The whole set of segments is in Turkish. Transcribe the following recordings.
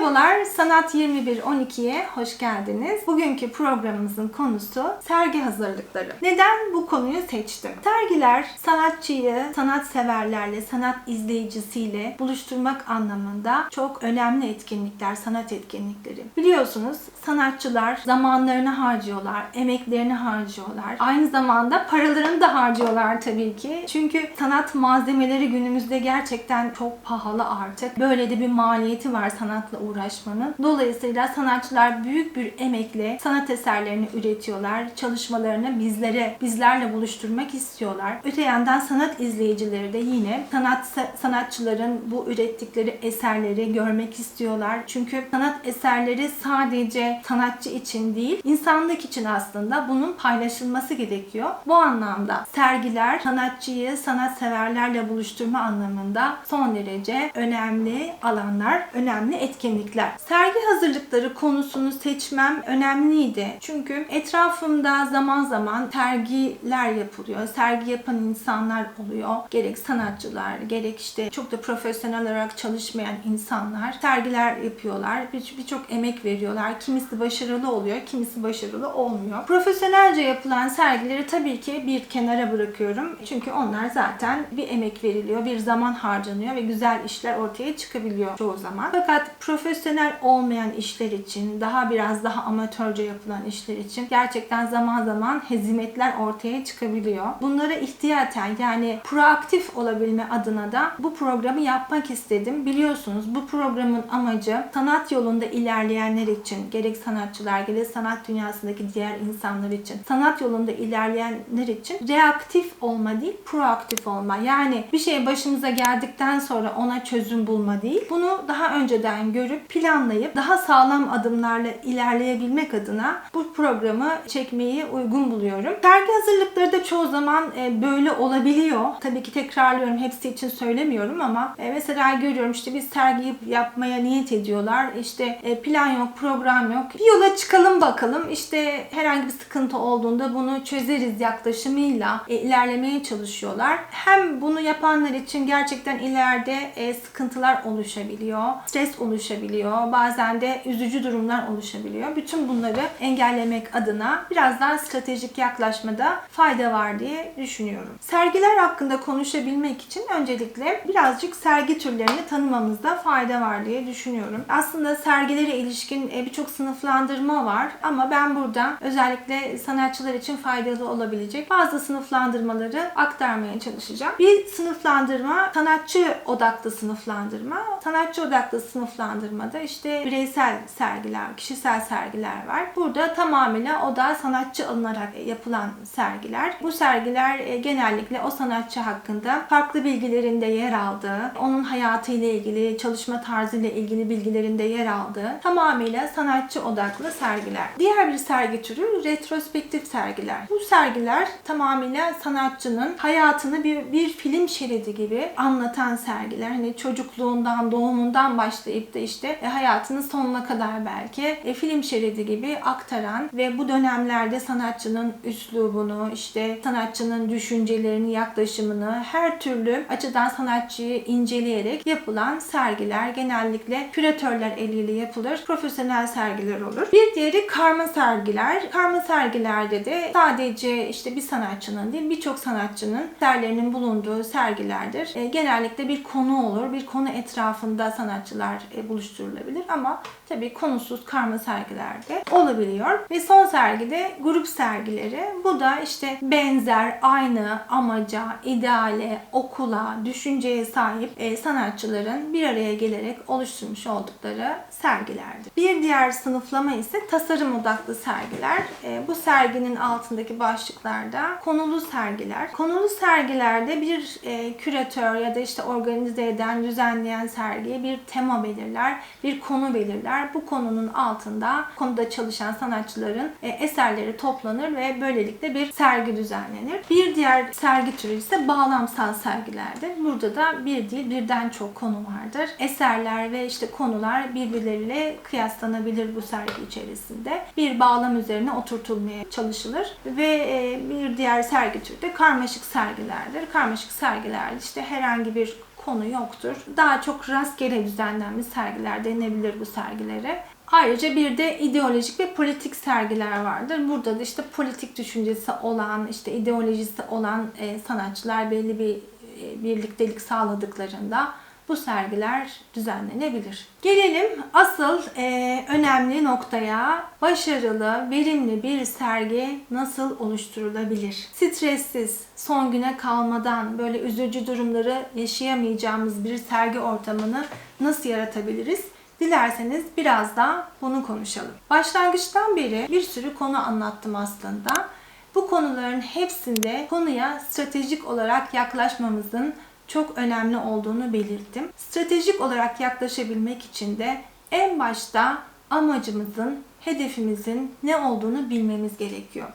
Merhabalar, Sanat 2112'ye hoş geldiniz. Bugünkü programımızın konusu sergi hazırlıkları. Neden bu konuyu seçtim? Sergiler sanatçıyı sanat severlerle, sanat izleyicisiyle buluşturmak anlamında çok önemli etkinlikler, sanat etkinlikleri. Biliyorsunuz sanatçılar zamanlarını harcıyorlar, emeklerini harcıyorlar. Aynı zamanda paralarını da harcıyorlar tabii ki. Çünkü sanat malzemeleri günümüzde gerçekten çok pahalı artık. Böyle de bir maliyeti var sanatla uğraşmanın. Dolayısıyla sanatçılar büyük bir emekle sanat eserlerini üretiyorlar. Çalışmalarını bizlere, bizlerle buluşturmak istiyorlar. Öte yandan sanat izleyicileri de yine sanat sanatçıların bu ürettikleri eserleri görmek istiyorlar. Çünkü sanat eserleri sadece sanatçı için değil, insanlık için aslında bunun paylaşılması gerekiyor. Bu anlamda sergiler sanatçıyı sanat severlerle buluşturma anlamında son derece önemli alanlar, önemli etkinlikler. Sergi hazırlıkları konusunu seçmem önemliydi. Çünkü etrafımda zaman zaman sergiler yapılıyor. Sergi yapan insanlar oluyor. Gerek sanatçılar, gerek işte çok da profesyonel olarak çalışmayan insanlar sergiler yapıyorlar. Birçok bir emek veriyorlar. Kimisi başarılı oluyor, kimisi başarılı olmuyor. Profesyonelce yapılan sergileri tabii ki bir kenara bırakıyorum. Çünkü onlar zaten bir emek veriliyor, bir zaman harcanıyor ve güzel işler ortaya çıkabiliyor çoğu zaman. Fakat profesyonel olmayan işler için, daha biraz daha amatörce yapılan işler için gerçekten zaman zaman hezimetler ortaya çıkabiliyor. Bunlara ihtiyaten yani proaktif olabilme adına da bu programı yapmak istedim. Biliyorsunuz bu programın amacı sanat yolunda ilerleyenler için, gerek sanatçılar, gerek sanat dünyasındaki diğer insanlar için, sanat yolunda ilerleyenler için reaktif olma değil, proaktif olma. Yani bir şey başımıza geldikten sonra ona çözüm bulma değil. Bunu daha önceden görüp planlayıp daha sağlam adımlarla ilerleyebilmek adına bu programı çekmeyi uygun buluyorum. Sergi hazırlıkları da çoğu zaman e, böyle olabiliyor. Tabii ki tekrarlıyorum hepsi için söylemiyorum ama e, mesela görüyorum işte bir sergi yapmaya niyet ediyorlar. İşte e, plan yok, program yok. Bir yola çıkalım bakalım. İşte herhangi bir sıkıntı olduğunda bunu çözeriz yaklaşımıyla ilerlemeye çalışıyorlar. Hem bunu yapanlar için gerçekten ileride sıkıntılar oluşabiliyor. Stres oluşabiliyor. Bazen de üzücü durumlar oluşabiliyor. Bütün bunları engellemek adına biraz daha stratejik yaklaşmada fayda var diye düşünüyorum. Sergiler hakkında konuşabilmek için öncelikle birazcık sergi türlerini tanımamızda fayda var diye düşünüyorum. Aslında sergilere ilişkin e, birçok sınıflandırma var ama ben burada özellikle sanatçılar için faydalı olabilecek bazı sınıflandırmaları aktarmaya çalışacağım. Bir sınıflandırma sanatçı odaklı sınıflandırma. Sanatçı odaklı sınıflandırmada işte bireysel sergiler, kişisel sergiler var. Burada tamamıyla o da sanatçı alınarak yapılan sergiler. Bu sergiler e, genellikle o sanatçı hakkında farklı bilgilerinde yer aldığı, onun hayatıyla ilgili, çalışma tarzıyla ilgili bilgilerinde yer aldığı tamamıyla sanatçı odaklı sergiler. Diğer bir sergi türü retrospektif sergiler. Bu sergiler tamamıyla sanatçının hayatını bir, bir film şeridi gibi anlatan sergiler. Hani çocukluğundan, doğumundan başlayıp da işte e, hayatının sonuna kadar belki e, film şeridi gibi aktaran ve bu dönemlerde sanatçının üslubunu, işte sanatçının düşüncelerini, yaklaşımını her türlü açıdan sanatçıyı inceleyerek yapılan sergiler genellikle küratörler eliyle yapılır. Profesyonel sergiler olur. Bir diğeri karma sergiler. Karma sergilerde de sadece işte bir sanatçının değil birçok sanatçının eserlerinin bulunduğu sergilerdir. E, genellikle bir konu olur. Bir konu etrafında sanatçılar e, buluşturulabilir ama tabii konusuz karma sergilerde olabiliyor. Ve son sergide grup sergileri. Bu da işte benzer, aynı amaca, ideale, okula, düşünceye sahip e, sanatçıların bir araya gelerek oluşturmuş oldukları sergilerdir. Bir diğer sınıflama ise tasarım odaklı sergiler. E, bu serginin altındaki başlıklarda konulu sergiler. Konulu sergilerde bir e, küratör ya da işte organize eden, düzenleyen sergiye bir tema belirler, bir konu belirler. Bu konunun altında konuda çalışan sanatçıların e, eserleri toplanır ve böylelikle bir sergi düzenlenir. Bir diğer sergi türü ise bağlamsal sergilerdir. Burada da bir değil birden çok konu vardır. Eserler ve işte konular birbirleriyle kıyaslanabilir bu sergi içerisinde. Bir bağlam üzerine oturtulmaya çalışılır ve e, bir diğer sergi türü de karmaşık sergilerdir. Karmaşık sergilerde işte herhangi bir konu yoktur. Daha çok rastgele düzenlenmiş sergiler denilebilir bu sergilere. Ayrıca bir de ideolojik ve politik sergiler vardır. Burada da işte politik düşüncesi olan, işte ideolojisi olan e, sanatçılar belli bir e, birliktelik sağladıklarında bu sergiler düzenlenebilir. Gelelim asıl e, önemli noktaya. Başarılı, verimli bir sergi nasıl oluşturulabilir? Stressiz, son güne kalmadan böyle üzücü durumları yaşayamayacağımız bir sergi ortamını nasıl yaratabiliriz? Dilerseniz biraz da bunu konuşalım. Başlangıçtan beri bir sürü konu anlattım aslında. Bu konuların hepsinde konuya stratejik olarak yaklaşmamızın çok önemli olduğunu belirttim. Stratejik olarak yaklaşabilmek için de en başta amacımızın, hedefimizin ne olduğunu bilmemiz gerekiyor.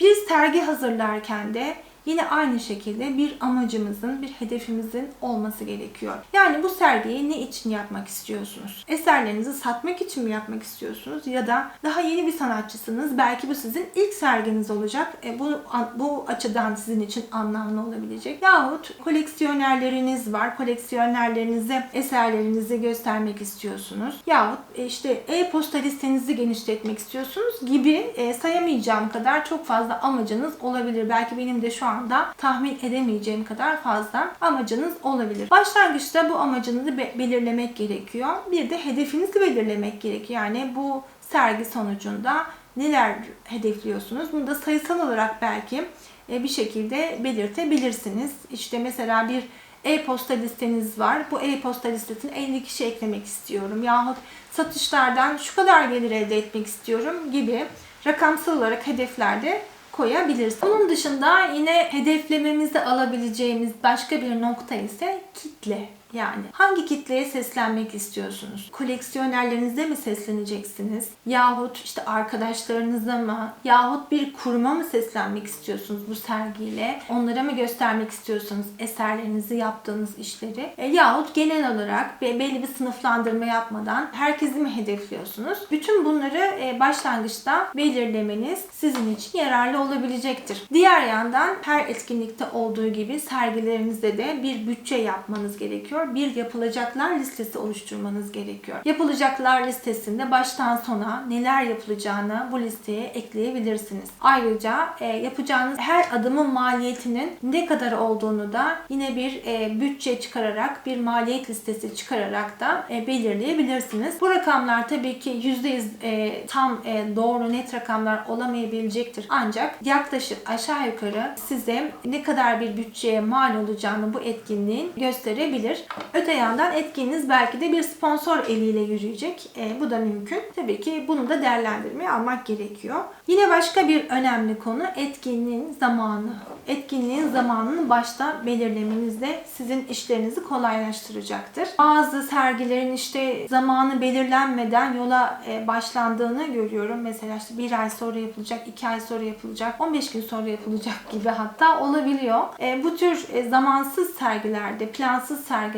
Bir sergi hazırlarken de yine aynı şekilde bir amacımızın, bir hedefimizin olması gerekiyor. Yani bu sergiyi ne için yapmak istiyorsunuz? Eserlerinizi satmak için mi yapmak istiyorsunuz? Ya da daha yeni bir sanatçısınız. Belki bu sizin ilk serginiz olacak. E, bu, bu açıdan sizin için anlamlı olabilecek. Yahut koleksiyonerleriniz var. Koleksiyonerlerinize eserlerinizi göstermek istiyorsunuz. Yahut e, işte e-posta listenizi genişletmek istiyorsunuz gibi e, sayamayacağım kadar çok fazla amacınız olabilir. Belki benim de şu anda tahmin edemeyeceğim kadar fazla amacınız olabilir. Başlangıçta bu amacınızı be- belirlemek gerekiyor. Bir de hedefinizi belirlemek gerekiyor. Yani bu sergi sonucunda neler hedefliyorsunuz? Bunu da sayısal olarak belki e, bir şekilde belirtebilirsiniz. İşte mesela bir e-posta listeniz var. Bu e-posta listesine 50 kişi eklemek istiyorum. Yahut satışlardan şu kadar gelir elde etmek istiyorum gibi rakamsal olarak hedeflerde koyabiliriz. Onun dışında yine hedeflememizi alabileceğimiz başka bir nokta ise kitle. Yani hangi kitleye seslenmek istiyorsunuz? Koleksiyonerlerinize mi sesleneceksiniz? Yahut işte arkadaşlarınıza mı? Yahut bir kuruma mı seslenmek istiyorsunuz bu sergiyle? Onlara mı göstermek istiyorsunuz eserlerinizi, yaptığınız işleri? E, yahut genel olarak be- belli bir sınıflandırma yapmadan herkesi mi hedefliyorsunuz? Bütün bunları e, başlangıçta belirlemeniz sizin için yararlı olabilecektir. Diğer yandan her etkinlikte olduğu gibi sergilerinizde de bir bütçe yapmanız gerekiyor. Bir yapılacaklar listesi oluşturmanız gerekiyor. Yapılacaklar listesinde baştan sona neler yapılacağını bu listeye ekleyebilirsiniz. Ayrıca e, yapacağınız her adımın maliyetinin ne kadar olduğunu da yine bir e, bütçe çıkararak, bir maliyet listesi çıkararak da e, belirleyebilirsiniz. Bu rakamlar tabii ki %100 e, tam e, doğru net rakamlar olamayabilecektir. Ancak yaklaşık aşağı yukarı size ne kadar bir bütçeye mal olacağını bu etkinliğin gösterebilir. Öte yandan etkinliğiniz belki de bir sponsor eliyle yürüyecek. E, bu da mümkün. Tabii ki bunu da değerlendirmeye almak gerekiyor. Yine başka bir önemli konu etkinliğin zamanı. Etkinliğin zamanını başta belirlemeniz de sizin işlerinizi kolaylaştıracaktır. Bazı sergilerin işte zamanı belirlenmeden yola e, başlandığını görüyorum. Mesela işte bir ay sonra yapılacak, iki ay sonra yapılacak, 15 gün sonra yapılacak gibi hatta olabiliyor. E, bu tür e, zamansız sergilerde, plansız sergilerde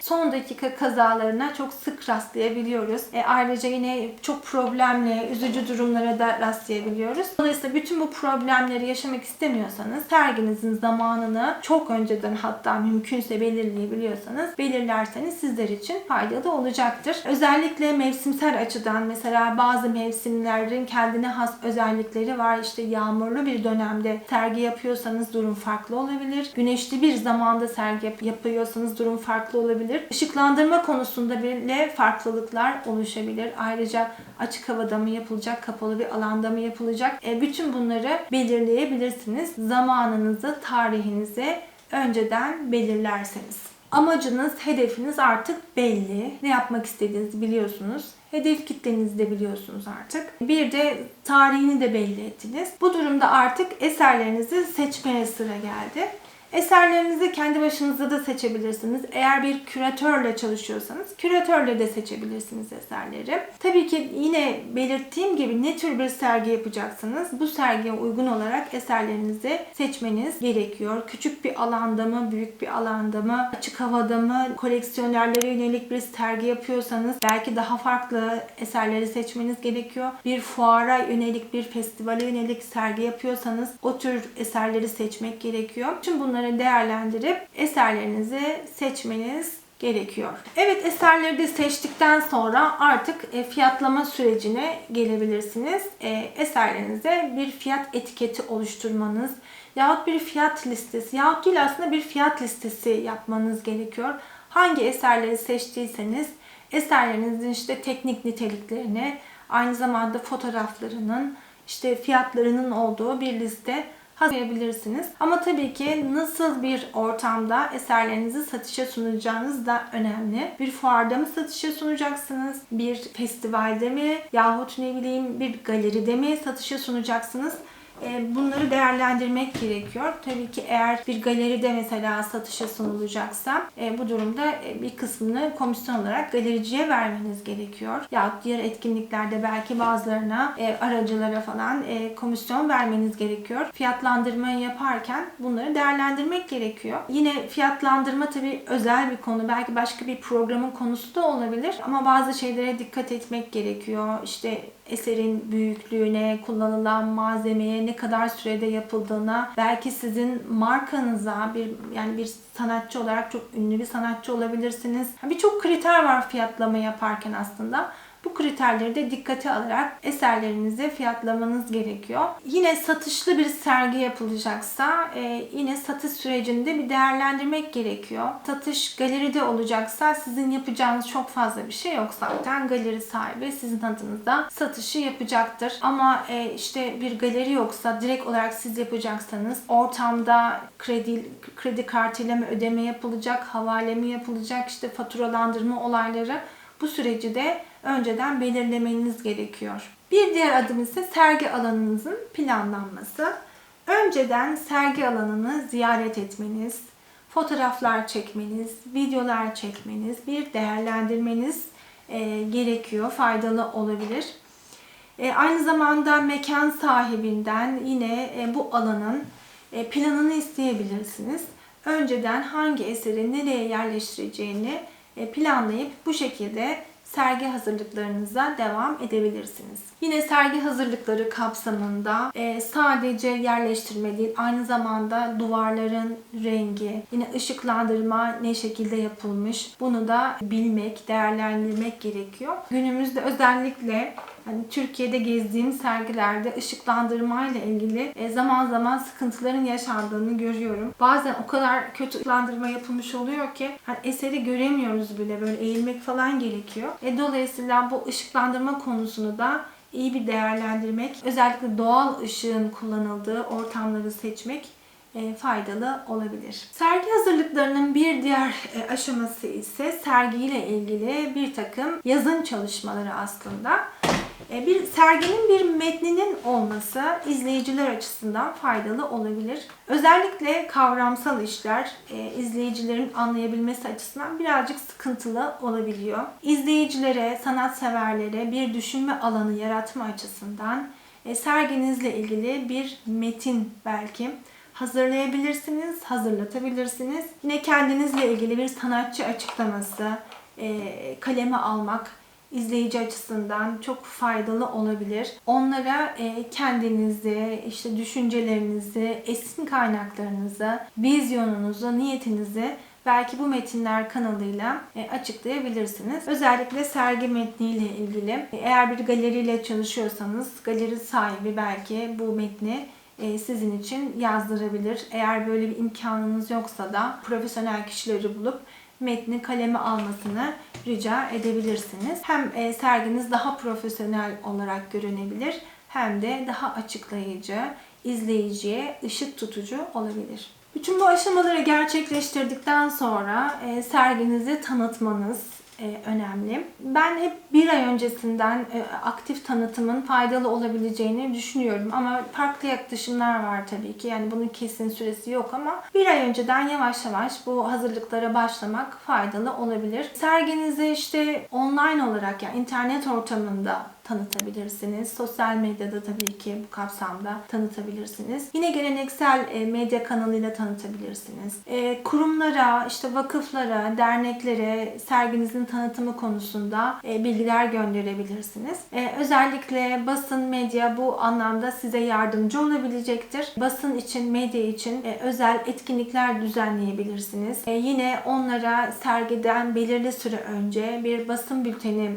son dakika kazalarına çok sık rastlayabiliyoruz. E, ayrıca yine çok problemli, üzücü durumlara da rastlayabiliyoruz. Dolayısıyla bütün bu problemleri yaşamak istemiyorsanız serginizin zamanını çok önceden hatta mümkünse belirleyebiliyorsanız belirlerseniz sizler için faydalı olacaktır. Özellikle mevsimsel açıdan mesela bazı mevsimlerin kendine has özellikleri var. İşte yağmurlu bir dönemde sergi yapıyorsanız durum farklı olabilir. Güneşli bir zamanda sergi yap- yapıyorsanız durum farklı olabilir. Işıklandırma konusunda bile farklılıklar oluşabilir. Ayrıca açık havada mı yapılacak, kapalı bir alanda mı yapılacak? E, bütün bunları belirleyebilirsiniz. Zamanınızı, tarihinizi önceden belirlerseniz. Amacınız, hedefiniz artık belli. Ne yapmak istediğinizi biliyorsunuz. Hedef kitlenizi de biliyorsunuz artık. Bir de tarihini de belli ettiniz. Bu durumda artık eserlerinizi seçmeye sıra geldi. Eserlerinizi kendi başınıza da seçebilirsiniz. Eğer bir küratörle çalışıyorsanız küratörle de seçebilirsiniz eserleri. Tabii ki yine belirttiğim gibi ne tür bir sergi yapacaksınız? Bu sergiye uygun olarak eserlerinizi seçmeniz gerekiyor. Küçük bir alanda mı, büyük bir alanda mı, açık havada mı, koleksiyonerlere yönelik bir sergi yapıyorsanız belki daha farklı eserleri seçmeniz gerekiyor. Bir fuara yönelik, bir festivale yönelik sergi yapıyorsanız o tür eserleri seçmek gerekiyor. Tüm bunları bunları değerlendirip eserlerinizi seçmeniz gerekiyor. Evet eserleri de seçtikten sonra artık e, fiyatlama sürecine gelebilirsiniz. E, eserlerinize bir fiyat etiketi oluşturmanız yahut bir fiyat listesi yahut değil aslında bir fiyat listesi yapmanız gerekiyor. Hangi eserleri seçtiyseniz eserlerinizin işte teknik niteliklerini, aynı zamanda fotoğraflarının, işte fiyatlarının olduğu bir liste hazırlayabilirsiniz. Ama tabii ki nasıl bir ortamda eserlerinizi satışa sunacağınız da önemli. Bir fuarda mı satışa sunacaksınız? Bir festivalde mi? Yahut ne bileyim bir galeride mi satışa sunacaksınız? E, bunları değerlendirmek gerekiyor. Tabii ki eğer bir galeride mesela satışa sunulacaksa e, bu durumda e, bir kısmını komisyon olarak galericiye vermeniz gerekiyor. Ya diğer etkinliklerde belki bazılarına aracılara falan komisyon vermeniz gerekiyor. Fiyatlandırmayı yaparken bunları değerlendirmek gerekiyor. Yine fiyatlandırma tabii özel bir konu. Belki başka bir programın konusu da olabilir ama bazı şeylere dikkat etmek gerekiyor. İşte eserin büyüklüğüne, kullanılan malzemeye, ne kadar sürede yapıldığına, belki sizin markanıza bir yani bir sanatçı olarak çok ünlü bir sanatçı olabilirsiniz. Birçok kriter var fiyatlama yaparken aslında. Bu kriterleri de dikkate alarak eserlerinizi fiyatlamanız gerekiyor. Yine satışlı bir sergi yapılacaksa e, yine satış sürecinde bir değerlendirmek gerekiyor. Satış galeride olacaksa sizin yapacağınız çok fazla bir şey yok zaten. Galeri sahibi sizin adınıza satışı yapacaktır. Ama e, işte bir galeri yoksa direkt olarak siz yapacaksanız ortamda kredi kredi kartıyla mı ödeme yapılacak, havale mi yapılacak, işte faturalandırma olayları bu süreci de önceden belirlemeniz gerekiyor. Bir diğer adım ise sergi alanınızın planlanması. Önceden sergi alanını ziyaret etmeniz, fotoğraflar çekmeniz, videolar çekmeniz, bir değerlendirmeniz e, gerekiyor. Faydalı olabilir. E, aynı zamanda mekan sahibinden yine e, bu alanın e, planını isteyebilirsiniz. Önceden hangi eseri nereye yerleştireceğini e, planlayıp bu şekilde sergi hazırlıklarınıza devam edebilirsiniz. Yine sergi hazırlıkları kapsamında e, sadece yerleştirme değil, aynı zamanda duvarların rengi, yine ışıklandırma ne şekilde yapılmış bunu da bilmek, değerlendirmek gerekiyor. Günümüzde özellikle Hani Türkiye'de gezdiğim sergilerde ışıklandırma ile ilgili e, zaman zaman sıkıntıların yaşandığını görüyorum. Bazen o kadar kötü ışıklandırma yapılmış oluyor ki hani eseri göremiyoruz bile böyle eğilmek falan gerekiyor. E, dolayısıyla bu ışıklandırma konusunu da iyi bir değerlendirmek, özellikle doğal ışığın kullanıldığı ortamları seçmek e, faydalı olabilir. Sergi hazırlıklarının bir diğer e, aşaması ise sergiyle ilgili bir takım yazın çalışmaları aslında. E, bir serginin bir metninin olması izleyiciler açısından faydalı olabilir. Özellikle kavramsal işler e, izleyicilerin anlayabilmesi açısından birazcık sıkıntılı olabiliyor. İzleyicilere, sanatseverlere bir düşünme alanı yaratma açısından e, serginizle ilgili bir metin belki hazırlayabilirsiniz, hazırlatabilirsiniz. Yine kendinizle ilgili bir sanatçı açıklaması, kaleme almak izleyici açısından çok faydalı olabilir. Onlara e, kendinizi, işte düşüncelerinizi, esin kaynaklarınızı, vizyonunuzu, niyetinizi belki bu metinler kanalıyla e, açıklayabilirsiniz. Özellikle sergi metniyle ilgili e, eğer bir galeriyle çalışıyorsanız galeri sahibi belki bu metni sizin için yazdırabilir. Eğer böyle bir imkanınız yoksa da profesyonel kişileri bulup metni kaleme almasını rica edebilirsiniz. Hem e, serginiz daha profesyonel olarak görünebilir hem de daha açıklayıcı, izleyiciye ışık tutucu olabilir. Bütün bu aşamaları gerçekleştirdikten sonra e, serginizi tanıtmanız, önemli. Ben hep bir ay öncesinden e, aktif tanıtımın faydalı olabileceğini düşünüyorum ama farklı yaklaşımlar var tabii ki. Yani bunun kesin süresi yok ama bir ay önceden yavaş yavaş bu hazırlıklara başlamak faydalı olabilir. Serginizi işte online olarak yani internet ortamında tanıtabilirsiniz. Sosyal medyada tabii ki bu kapsamda tanıtabilirsiniz. Yine geleneksel e, medya kanalıyla tanıtabilirsiniz. E, kurumlara, işte vakıflara, derneklere serginizin tanıtımı konusunda e, bilgiler gönderebilirsiniz. Özellikle basın, medya bu anlamda size yardımcı olabilecektir. Basın için, medya için özel etkinlikler düzenleyebilirsiniz. Yine onlara sergiden belirli süre önce bir basın bülteni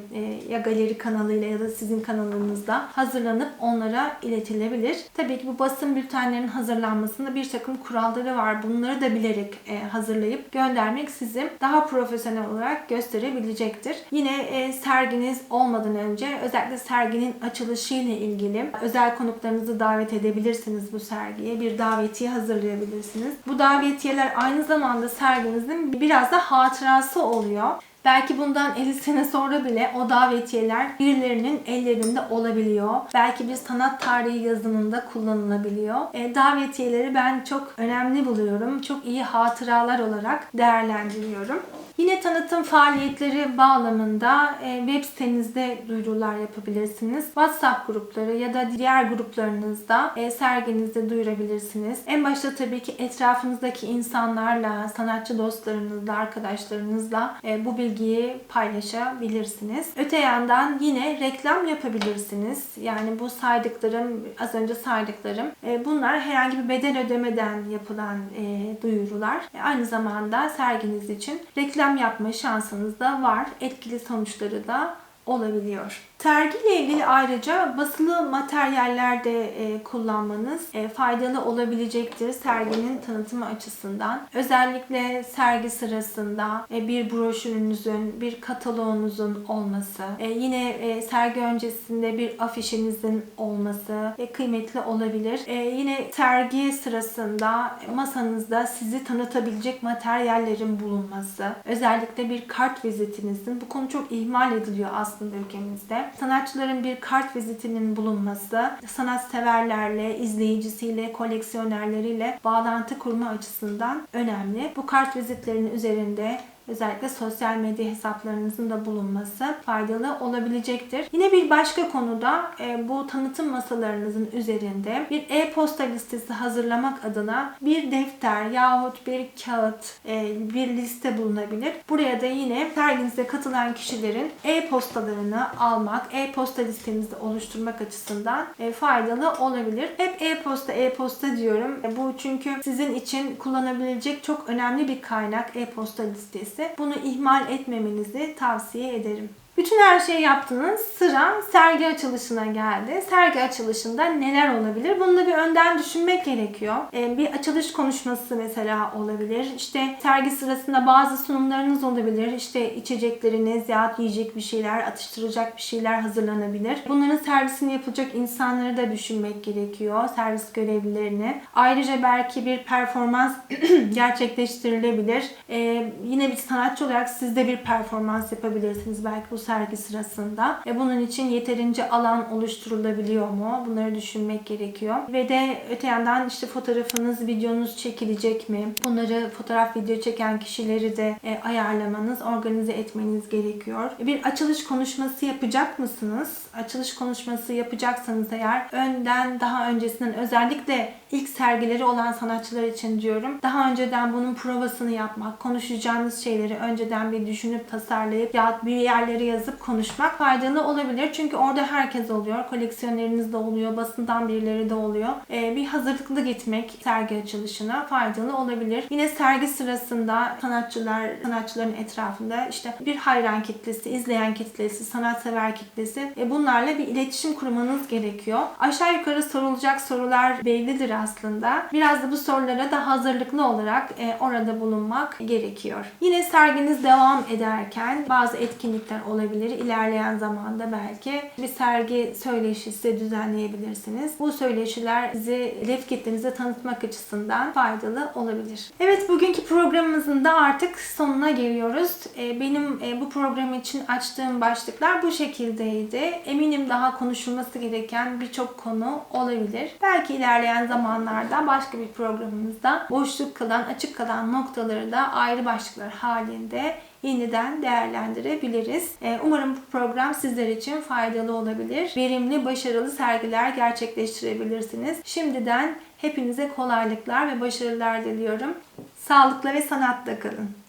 ya galeri kanalıyla ya da sizin kanalınızda hazırlanıp onlara iletilebilir. Tabii ki bu basın bültenlerinin hazırlanmasında bir takım kuralları var. Bunları da bilerek e, hazırlayıp göndermek sizi daha profesyonel olarak gösterebilecektir. Yine e, serginiz olmadan önce özellikle serginin açılışı ile ilgili özel konuklarınızı davet edebilirsiniz bu sergiye. Bir davetiye hazırlayabilirsiniz. Bu davetiyeler aynı zamanda serginizin biraz da hatırası oluyor. Belki bundan 50 sene sonra bile o davetiyeler birilerinin ellerinde olabiliyor. Belki bir sanat tarihi yazımında kullanılabiliyor. E, davetiyeleri ben çok önemli buluyorum. Çok iyi hatıralar olarak değerlendiriyorum. Yine tanıtım faaliyetleri bağlamında e, web sitenizde duyurular yapabilirsiniz. WhatsApp grupları ya da diğer gruplarınızda e, serginizde duyurabilirsiniz. En başta tabii ki etrafınızdaki insanlarla, sanatçı dostlarınızla, arkadaşlarınızla e, bu bilgiyi paylaşabilirsiniz. Öte yandan yine reklam yapabilirsiniz. Yani bu saydıklarım, az önce saydıklarım bunlar herhangi bir bedel ödemeden yapılan duyurular. Aynı zamanda serginiz için reklam yapma şansınız da var. Etkili sonuçları da olabiliyor. Sergiyle ilgili ayrıca basılı materyaller de e, kullanmanız e, faydalı olabilecektir serginin tanıtımı açısından. Özellikle sergi sırasında e, bir broşürünüzün, bir kataloğunuzun olması, yine sergi öncesinde bir afişinizin olması kıymetli olabilir. Yine sergi sırasında masanızda sizi tanıtabilecek materyallerin bulunması, özellikle bir kart vizitinizin, bu konu çok ihmal ediliyor aslında ülkemizde sanatçıların bir kart vizitinin bulunması, sanatseverlerle, izleyicisiyle, koleksiyonerleriyle bağlantı kurma açısından önemli. Bu kart vizitlerinin üzerinde özellikle sosyal medya hesaplarınızın da bulunması faydalı olabilecektir. Yine bir başka konuda e, bu tanıtım masalarınızın üzerinde bir e-posta listesi hazırlamak adına bir defter yahut bir kağıt, e, bir liste bulunabilir. Buraya da yine serginize katılan kişilerin e-postalarını almak, e-posta listenizi oluşturmak açısından e, faydalı olabilir. Hep e-posta, e-posta diyorum. Bu çünkü sizin için kullanabilecek çok önemli bir kaynak e-posta listesi ise bunu ihmal etmemenizi tavsiye ederim. Bütün her şeyi yaptınız. Sıra sergi açılışına geldi. Sergi açılışında neler olabilir? Bunu da bir önden düşünmek gerekiyor. Ee, bir açılış konuşması mesela olabilir. İşte sergi sırasında bazı sunumlarınız olabilir. İşte içecekleriniz ya yiyecek bir şeyler, atıştıracak bir şeyler hazırlanabilir. Bunların servisini yapacak insanları da düşünmek gerekiyor. Servis görevlilerini. Ayrıca belki bir performans gerçekleştirilebilir. Ee, yine bir sanatçı olarak siz de bir performans yapabilirsiniz. Belki bu sergi sırasında. Ve bunun için yeterince alan oluşturulabiliyor mu? Bunları düşünmek gerekiyor. Ve de öte yandan işte fotoğrafınız, videonuz çekilecek mi? Bunları fotoğraf, video çeken kişileri de e, ayarlamanız, organize etmeniz gerekiyor. Bir açılış konuşması yapacak mısınız? Açılış konuşması yapacaksanız eğer önden, daha öncesinden özellikle ilk sergileri olan sanatçılar için diyorum. Daha önceden bunun provasını yapmak, konuşacağınız şeyleri önceden bir düşünüp tasarlayıp ya bir yerlere yazıp konuşmak faydalı olabilir. Çünkü orada herkes oluyor. Koleksiyoneriniz de oluyor, basından birileri de oluyor. Ee, bir hazırlıklı gitmek sergi açılışına faydalı olabilir. Yine sergi sırasında sanatçılar, sanatçıların etrafında işte bir hayran kitlesi, izleyen kitlesi, sanatsever kitlesi e, bunlarla bir iletişim kurmanız gerekiyor. Aşağı yukarı sorulacak sorular bellidir aslında. Biraz da bu sorulara da hazırlıklı olarak e, orada bulunmak gerekiyor. Yine serginiz devam ederken bazı etkinlikler olabilir. İlerleyen zamanda belki bir sergi söyleşisi düzenleyebilirsiniz. Bu söyleşiler sizi hedef tanıtmak açısından faydalı olabilir. Evet bugünkü programımızın da artık sonuna geliyoruz. E, benim e, bu program için açtığım başlıklar bu şekildeydi. Eminim daha konuşulması gereken birçok konu olabilir. Belki ilerleyen zaman zamanlarda başka bir programımızda boşluk kalan, açık kalan noktaları da ayrı başlıklar halinde yeniden değerlendirebiliriz. Ee, Umarım bu program sizler için faydalı olabilir. Verimli, başarılı sergiler gerçekleştirebilirsiniz. Şimdiden hepinize kolaylıklar ve başarılar diliyorum. Sağlıkla ve sanatla kalın.